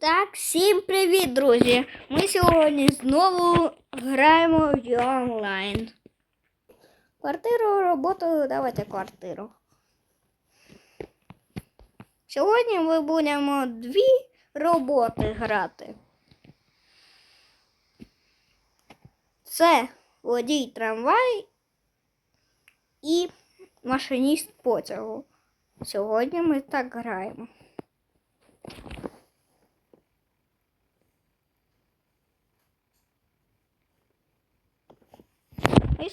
Так, всім привіт, друзі! Ми сьогодні знову граємо в онлайн. Квартиру, роботу, давайте квартиру. Сьогодні ми будемо дві роботи грати. Це водій трамвай і машиніст потягу. Сьогодні ми так граємо.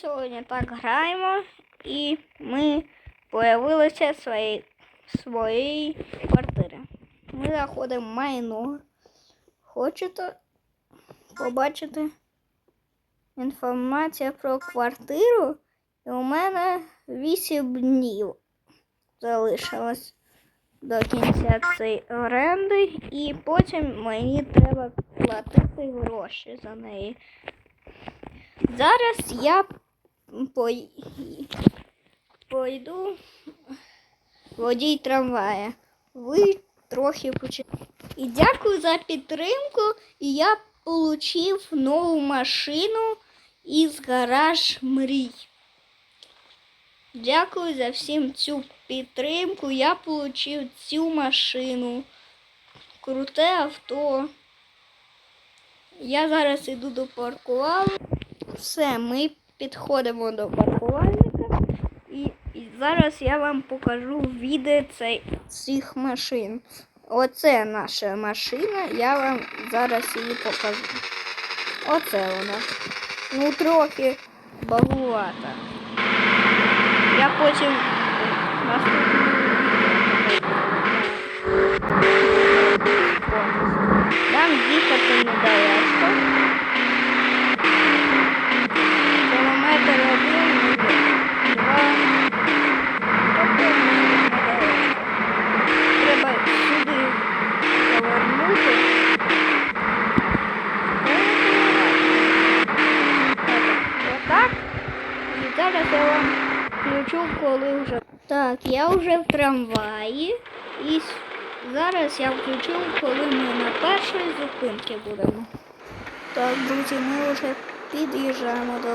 Сьогодні так граємо, і ми появилися в своїй, своїй. Ми заходимо в майно. Хочете побачити інформацію про квартиру? І у мене 8 днів залишилось до кінця цієї оренди, і потім мені треба платити гроші за неї. Зараз я. Пойду водій трамвая. Ви трохи почитайте. І дякую за підтримку. І я отримав нову машину із гараж мрій. Дякую за всім цю підтримку. Я отримав цю машину. Круте авто. Я зараз іду до паркувальника. Все, ми підходимо до паркувальника. І, і зараз я вам покажу відео цих машин. Оце наша машина. Я вам зараз її покажу. Оце вона. Ну, трохи багувата. Я потім наступну Нам їхати недалеко. Включу, коли вже. Так, я вже в трамваї. І зараз я включу, коли ми на першій зупинці будемо. Так, друзі, ми вже під'їжджаємо до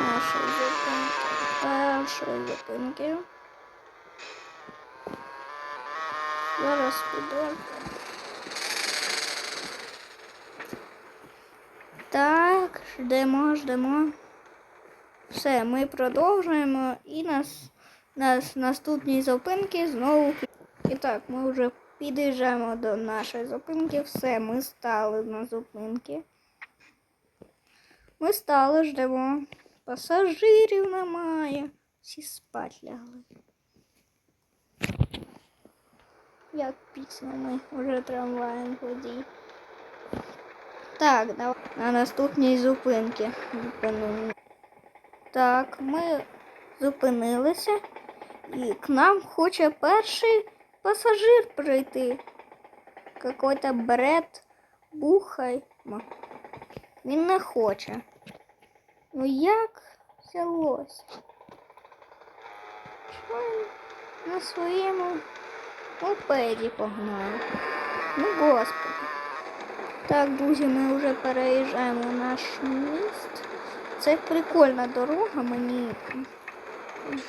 нашої зупинки. Першої зупинки. Зараз підемо. Так, ждемо, ждемо. Все, ми продовжуємо і нас, нас наступні зупинки знову. І так, ми вже під'їжджаємо до нашої зупинки. Все, ми стали на зупинки. Ми стали, ждемо. Пасажирів немає. Всі спать лягли. Як пісня ми вже трамваєм водій. Так, давай на наступній зупинці. Так, ми зупинилися і к нам хоче перший пасажир прийти. Какой-то бред бухай. Він не хоче. Ну як взялось? Що на своєму мопеді погнав? Ну господи. Так, друзі, ми вже переїжджаємо в наш міст. Це прикольна дорога, мені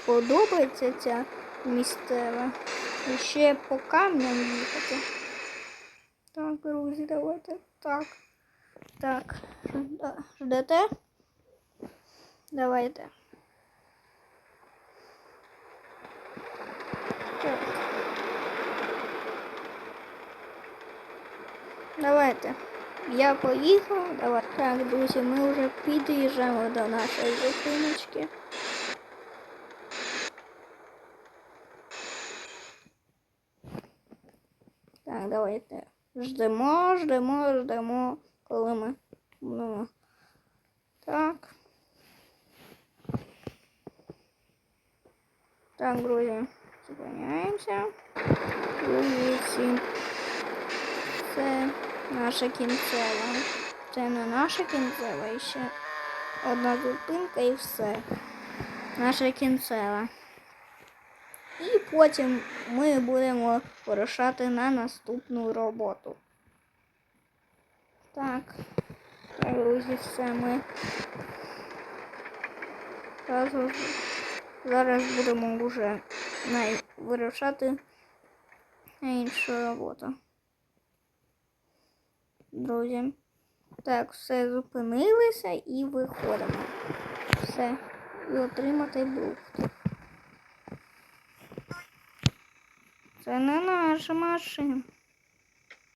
подобається ця місцева. І ще по камням їхати. Так, друзі, давайте. Так. Так. Ждете? Давайте. Так. Давайте. Я поїхав. Давай. Так, друзі, ми вже під'їжджаємо до нашої зупиночки. Так, давайте. Ждемо, ждемо, ждемо, коли ми будемо. Так. Так, друзі, зупиняємося. Друзі, всім. Це наша кінцева. Це не наша кінцева, і ще одна зупинка і все. Наша кінцева. І потім ми будемо вирушати на наступну роботу. Так, друзі, все ми. Зараз, будемо вже най... вирішати на іншу роботу. Друзі. Так, все зупинилися і виходимо. Все. І отримати бухт. Це не наша машина.